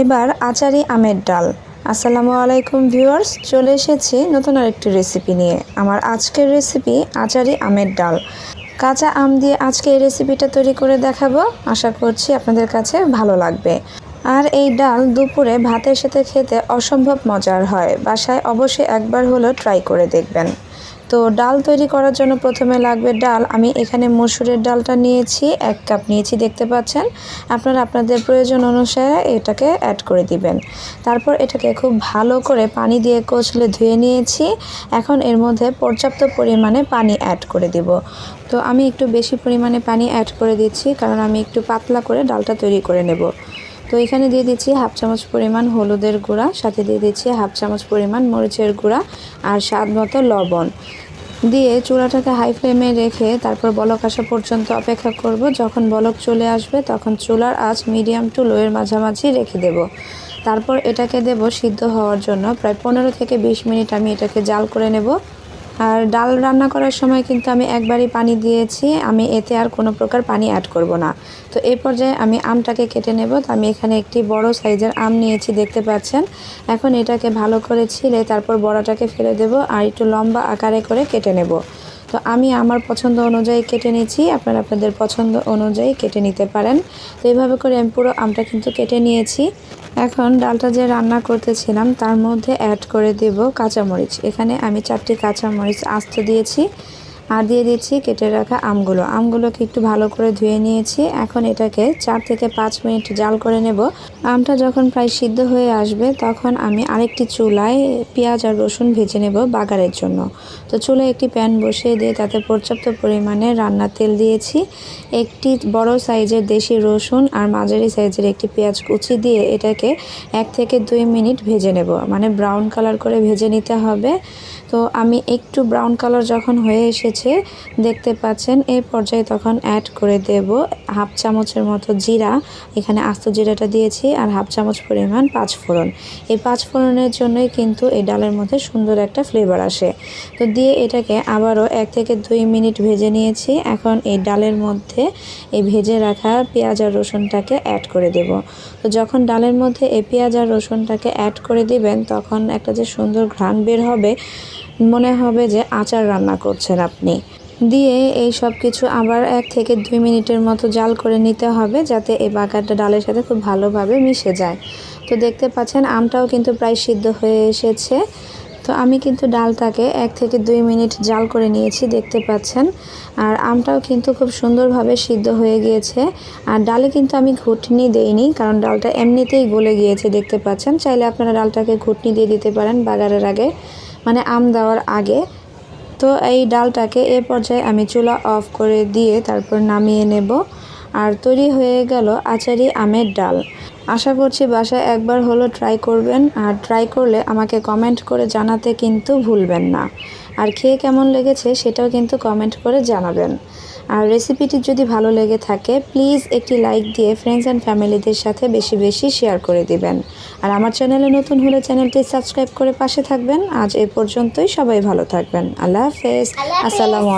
এবার আচারি আমের ডাল। আসসালামু আলাইকুম ভিউয়ার্স, চলে এসেছি নতুন আরেকটি রেসিপি নিয়ে। আমার আজকের রেসিপি আচারি আমের ডাল। কাঁচা আম দিয়ে আজকে এই রেসিপিটা তৈরি করে দেখাবো। আশা করছি আপনাদের কাছে ভালো লাগবে। আর এই ডাল দুপুরে ভাতের সাথে খেতে অসম্ভব মজার হয়। বাসায় অবশ্যই একবার হলেও ট্রাই করে দেখবেন। তো ডাল তৈরি করার জন্য প্রথমে লাগবে ডাল। আমি এখানে মসুরের ডালটা নিয়েছি, এক কাপ নিয়েছি, দেখতে পাচ্ছেন? আপনারা আপনাদের প্রয়োজন অনুসারে এটাকে অ্যাড করে দিবেন। তারপর এটাকে খুব ভালো করে পানি দিয়ে কচলে ধুয়ে নিয়েছি। এখন এর মধ্যে পর্যাপ্ত পরিমাণে পানি অ্যাড করে দিব। তো আমি একটু বেশি পরিমাণে পানি অ্যাড করে দিচ্ছি, কারণ আমি একটু পাতলা করে ডালটা তৈরি করে নেব। তো এখানে দিয়ে দিচ্ছি হাফ চামচ পরিমাণ হলুদের গুঁড়া, সাথে দিয়ে দিচ্ছি হাফ চামচ পরিমাণ মরিচের গুঁড়া আর স্বাদ মতো লবণ। দিয়ে চুলাটাকে হাই ফ্লেমে রেখে তারপর বলক আসা পর্যন্ত অপেক্ষা করব। যখন বলক চলে আসবে তখন চুলার আঁচ মিডিয়াম টু লোয়ের মাঝামাঝি রেখে দেব। তারপর এটাকে দেব সিদ্ধ হওয়ার জন্য। প্রায় পনেরো থেকে বিশ মিনিট আমি এটাকে জাল করে নেব। আর ডাল রান্না করার সময় কিন্তু আমি একবারই পানি দিয়েছি। আমি এতে আর কোনো প্রকার পানি অ্যাড করব না। তো এই পর্যায়ে আমি আমটাকে কেটে নেব। তো আমি এখানে একটি বড় সাইজের আম নিয়েছি, দেখতে পাচ্ছেন। এখন এটাকে ভালো করে ছিলে, তারপর বড়াটাকে ফেলে দেব আর একটু লম্বা আকারে করে কেটে নেব। তো আমি আমার পছন্দ অনুযায়ী কেটে নিয়েছি, আপনারা আপনাদের পছন্দ অনুযায়ী কেটে নিতে পারেন। তো এইভাবে করে আমি পুরো আমটা কিন্তু কেটে নিয়েছি। এখন ডালটা যে রান্না করতেছিলাম, তার মধ্যে অ্যাড করে দেব কাঁচামরিচ। এখানে আমি চারটি কাঁচামরিচ আস্ত দিয়েছি। আর দিয়ে দিচ্ছি কেটে রাখা আমগুলো। আমগুলোকে একটু ভালো করে ধুয়ে নিয়েছি। এখন এটাকে চার থেকে পাঁচ মিনিট জাল করে নেব। আমটা যখন প্রায় সিদ্ধ হয়ে আসবে, তখন আমি আরেকটি চুলায় পেঁয়াজ আর রসুন ভেজে নেব বাগারের জন্য। তো চুলায় একটি প্যান বসিয়ে দিয়ে তাতে পর্যাপ্ত পরিমাণে রান্নার তেল দিয়েছি। একটি বড় সাইজের দেশি রসুন আর মাঝারি সাইজের একটি পেঁয়াজ কুচি দিয়ে এটাকে এক থেকে দুই মিনিট ভেজে নেব। মানে ব্রাউন কালার করে ভেজে নিতে হবে। তো আমি একটু ব্রাউন কালার যখন হয়ে এসেছে দেখতে পাচ্ছেন, এই পর্যায়ে তখন অ্যাড করে দেব হাফ চামচের মতো জিরা। এখানে আস্ত জিরাটা দিয়েছি আর হাফ চামচ পরিমাণ পাঁচ ফোড়ন। এই পাঁচ ফোড়নের জন্যই কিন্তু এই ডালের মধ্যে সুন্দর একটা ফ্লেভার আসে। তো দিয়ে এটাকে আবারও এক থেকে দুই মিনিট ভেজে নিয়েছি। এখন এই ডালের মধ্যে এই ভেজে রাখা পেঁয়াজ আর রসুনটাকে অ্যাড করে দেব। তো যখন ডালের মধ্যে এই পেঁয়াজ আর রসুনটাকে অ্যাড করে দিবেন, তখন একটা যে সুন্দর ঘ্রাণ বের হবে মনে হবে যে আচার রান্না করছেন আপনি। দিয়ে এই সব কিছু আবার এক থেকে দুই মিনিটের মতো জাল করে নিতে হবে যাতে এই বাগারটা ডালের সাথে খুব ভালোভাবে মিশে যায়। তো দেখতে পাচ্ছেন, আমটাও কিন্তু প্রায় সিদ্ধ হয়ে এসেছে। তো আমি কিন্তু ডালটাকে এক থেকে দুই মিনিট জাল করে নিয়েছি, দেখতে পাচ্ছেন। আর আমটাও কিন্তু খুব সুন্দরভাবে সিদ্ধ হয়ে গিয়েছে। আর ডালে কিন্তু আমি ঘুটনি দেইনি, কারণ ডালটা এমনিতেই গলে গিয়েছে, দেখতে পাচ্ছেন। চাইলে আপনারা ডালটাকে ঘুটনি দিয়ে দিতে পারেন বাগারের আগে। মানে আম দেওয়ার আগে। তো এই ডালটাকে এ পর্যায়ে আমি চুলা অফ করে দিয়ে তারপর নামিয়ে নেব। আর তৈরি হয়ে গেল আচারি আমের ডাল। আশা করছি বাসায় একবার হলো ট্রাই করবেন। আর ট্রাই করলে আমাকে কমেন্ট করে জানাতে কিন্তু ভুলবেন না। আর খেয়ে কেমন লেগেছে সেটাও কিন্তু কমেন্ট করে জানাবেন। আর রেসিপিটি যদি ভালো লেগে থাকে প্লিজ একটি লাইক দিয়ে ফ্রেন্ডস অ্যান্ড ফ্যামিলিদের সাথে বেশি বেশি শেয়ার করে দিবেন। আর আমার চ্যানেলে নতুন হলে চ্যানেলটি সাবস্ক্রাইব করে পাশে থাকবেন। আজ এ পর্যন্তই সবাই ভালো থাকবেন। আল্লাহ হাফেজ। আসসালামু